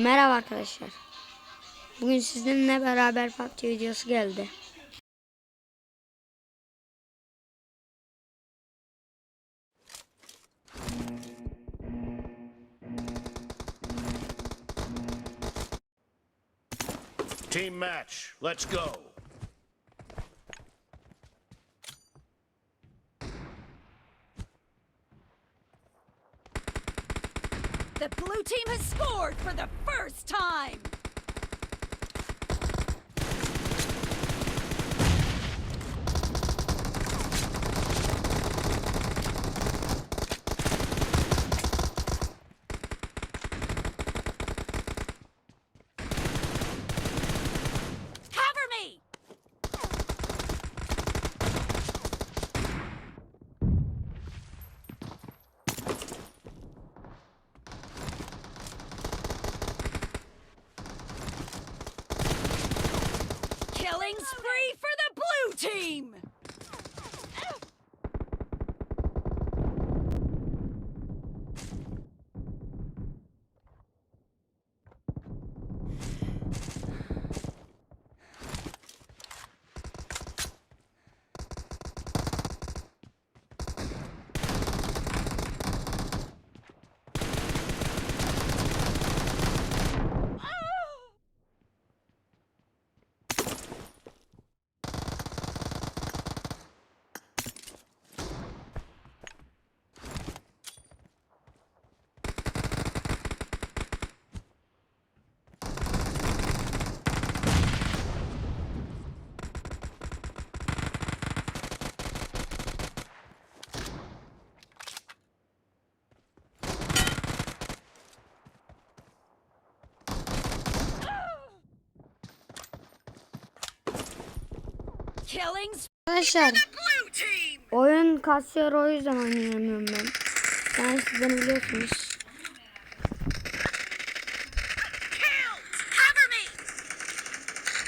Merhaba arkadaşlar. Bugün sizinle beraber PUBG videosu geldi. Team match. Let's go. Blue team has scored for the first time. Arkadaşlar blue team! oyun kasıyor o yüzden oynayamıyorum ben. Yani siz beni biliyorsunuz.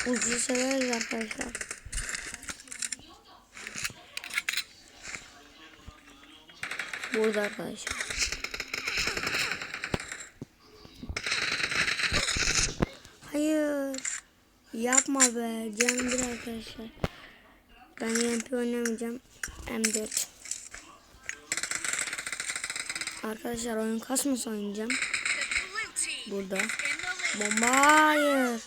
Uzi severiz arkadaşlar. Burada arkadaşlar. Hayır. Yapma be. Canım bir arkadaşlar. Ben MP oynamayacağım. M4. Arkadaşlar oyun kasmasa oynayacağım. Burada. Bomba hayır.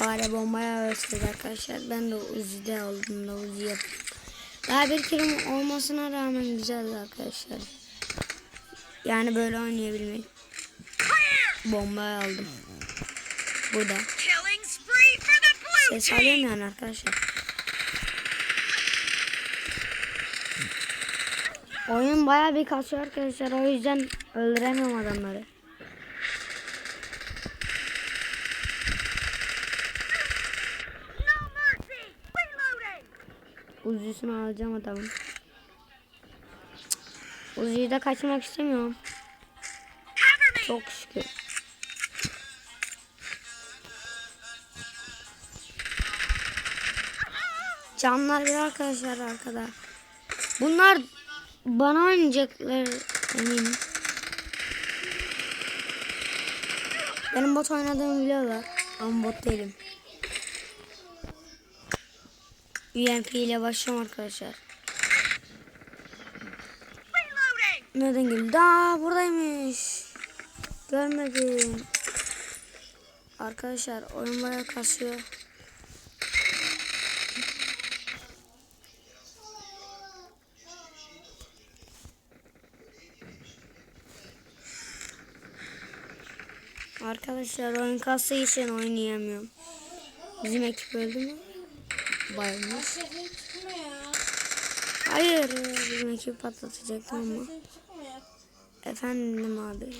Bari bombaya ölsün arkadaşlar. Ben de Uzi'de aldım da Uzi yapayım. Daha bir kilim olmasına rağmen güzeldi arkadaşlar. Yani böyle oynayabilmek. Bombayı aldım. Burada. Ses alıyorum yani arkadaşlar. Oyun baya bir kasıyor arkadaşlar. O yüzden öldüremiyorum adamları. Uzi'sini alacağım adamın. Uzi'yi de kaçmak istemiyorum. Çok şükür. Canlar bir arkadaşlar arkada. Bunlar bana oynayacaklar eminim. Benim bot oynadığımı biliyorlar. Ama bot değilim. UMP ile başlıyorum arkadaşlar. Nereden geldi? Aa buradaymış. Görmedim. Arkadaşlar oyun bayağı kasıyor. Arkadaşlar oyun kastığı için oynayamıyorum. Bizim ekip öldü mü? Bayılmış. Hayır bizim ekip patlatacaktım ama. Efendim abi.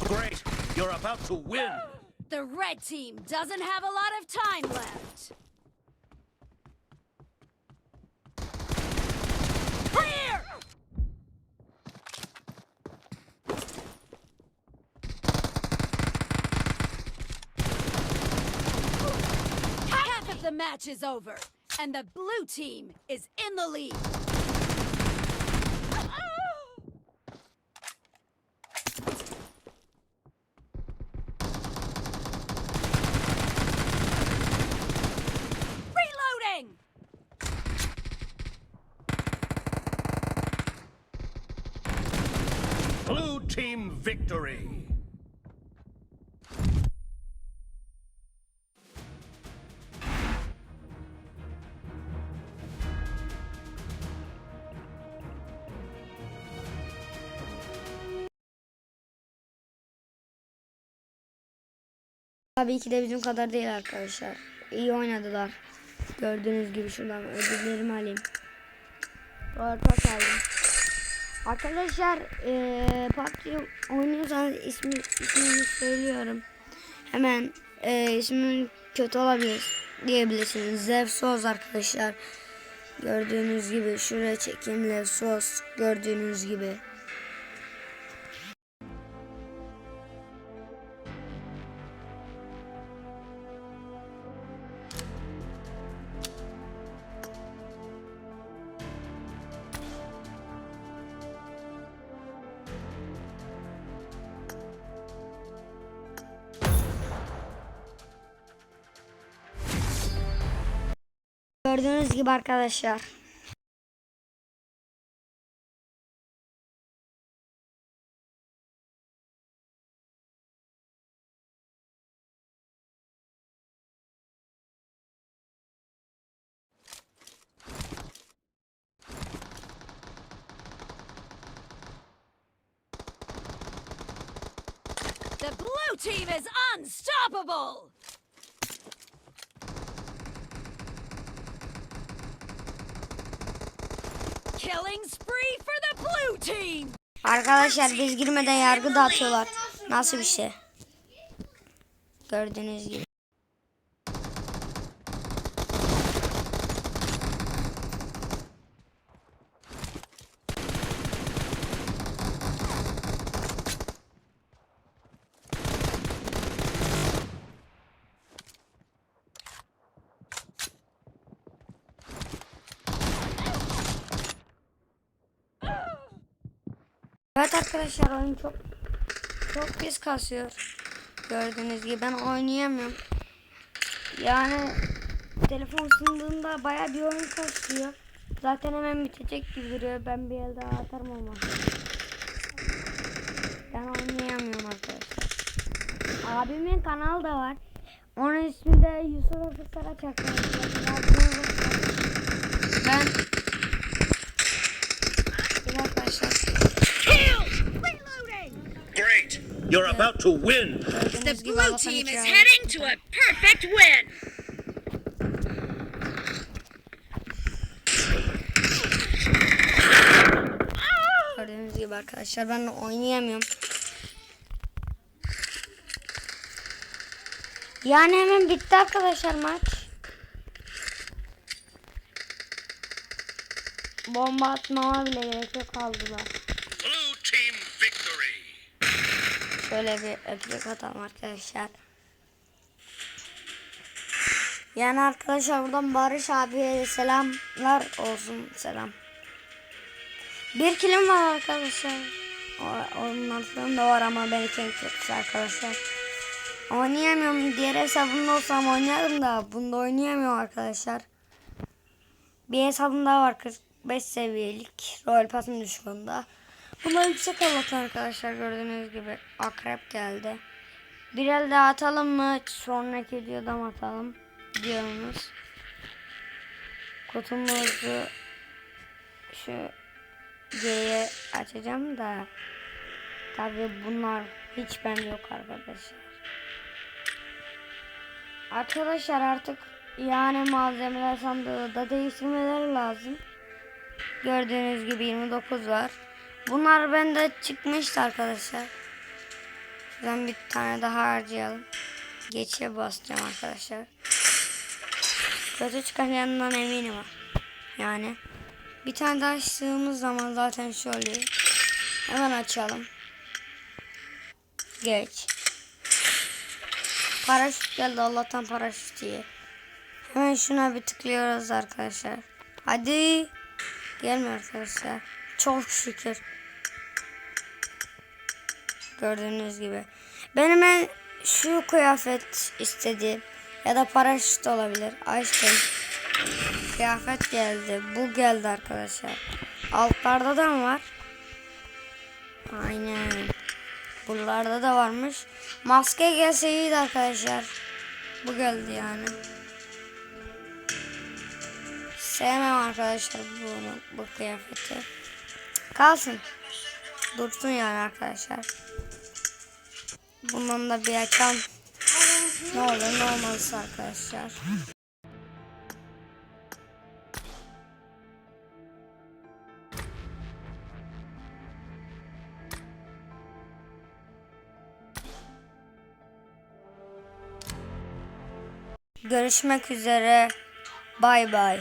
Great. You're about to win. The red team doesn't have a lot of time left. Clear! Half of the match is over, and the blue team is in the lead. Blue team victory. Tabii ki de bizim kadar değil arkadaşlar. İyi oynadılar. Gördüğünüz gibi şuradan ödüllerimi alayım. Ortak aldım. Arkadaşlar eee PUBG oynuyorsanız ismi, ismini söylüyorum. Hemen eee ismin kötü olabilir diyebilirsiniz. Zevsos arkadaşlar. Gördüğünüz gibi şuraya çekeyim Zevsos gördüğünüz gibi. Gördüğünüz gibi arkadaşlar. The blue team is unstoppable! Killing spree for the blue team! Arkadaşlar biz girmeden yargı dağıtıyorlar. Nasıl bir şey? Gördüğünüz gibi. Arkadaşlar oyun çok çok pis kasıyor. Gördüğünüz gibi ben oynayamıyorum. Yani telefon sındığında baya bir oyun kasıyor. Zaten hemen bitecek gibi duruyor. Ben bir el daha atarım ama. Ben oynayamıyorum arkadaşlar. Abimin kanalı da var. Onun ismi de Yusuf Efe Saraç arkadaşlar. Ben Bir arkadaşlar. Reloading! Great. You're about to win. Gibi Allah'tan iki ay- heading to a perfect win! Gördüğünüz gibi arkadaşlar ben de oynayamıyorum. Yani hemen bitti arkadaşlar maç. Bomba atmama bile gerek yok kaldılar. Blue team victory. Şöyle bir öpücük atalım arkadaşlar. Yani arkadaşlar buradan Barış abiye selamlar olsun selam. Bir kilim var arkadaşlar. O- Onun altında var ama benimki en kötüsü arkadaşlar. Oynayamıyorum. Diğer hesabımda olsam oynarım da bunda oynayamıyorum arkadaşlar. Bir hesabım daha var 45 seviyelik. Royal Pass'ın düşmanında. Buna yüksek Allah'tan arkadaşlar gördüğünüz gibi akrep geldi. Bir el daha atalım mı? Sonraki videoda mı atalım? Diyoruz. Kutumuzu şu C'ye açacağım da tabi bunlar hiç bende yok arkadaşlar. Arkadaşlar artık yani malzemeler sandığı da değiştirmeleri lazım. Gördüğünüz gibi 29 var. Bunlar bende çıkmıştı arkadaşlar. Şuradan bir tane daha harcayalım. Geçe basacağım arkadaşlar. Kötü çıkacağından eminim. Yani bir tane daha açtığımız zaman zaten şu oluyor. Hemen açalım. Geç. Paraşüt geldi Allah'tan paraşüt diye. Hemen şuna bir tıklıyoruz arkadaşlar. Hadi. Gelmiyor arkadaşlar. Çok şükür. Gördüğünüz gibi. Benim en şu kıyafet istediğim ya da paraşüt olabilir. Açtım. Kıyafet geldi. Bu geldi arkadaşlar. Altlarda da mı var? Aynen. Buralarda da varmış. Maske gelse arkadaşlar. Bu geldi yani. Sevmem arkadaşlar bunu, bu kıyafeti. Kalsın. Dursun yani arkadaşlar. Bundan da bir açalım. Ne olur ne olmaz arkadaşlar. Görüşmek üzere. Bay bay.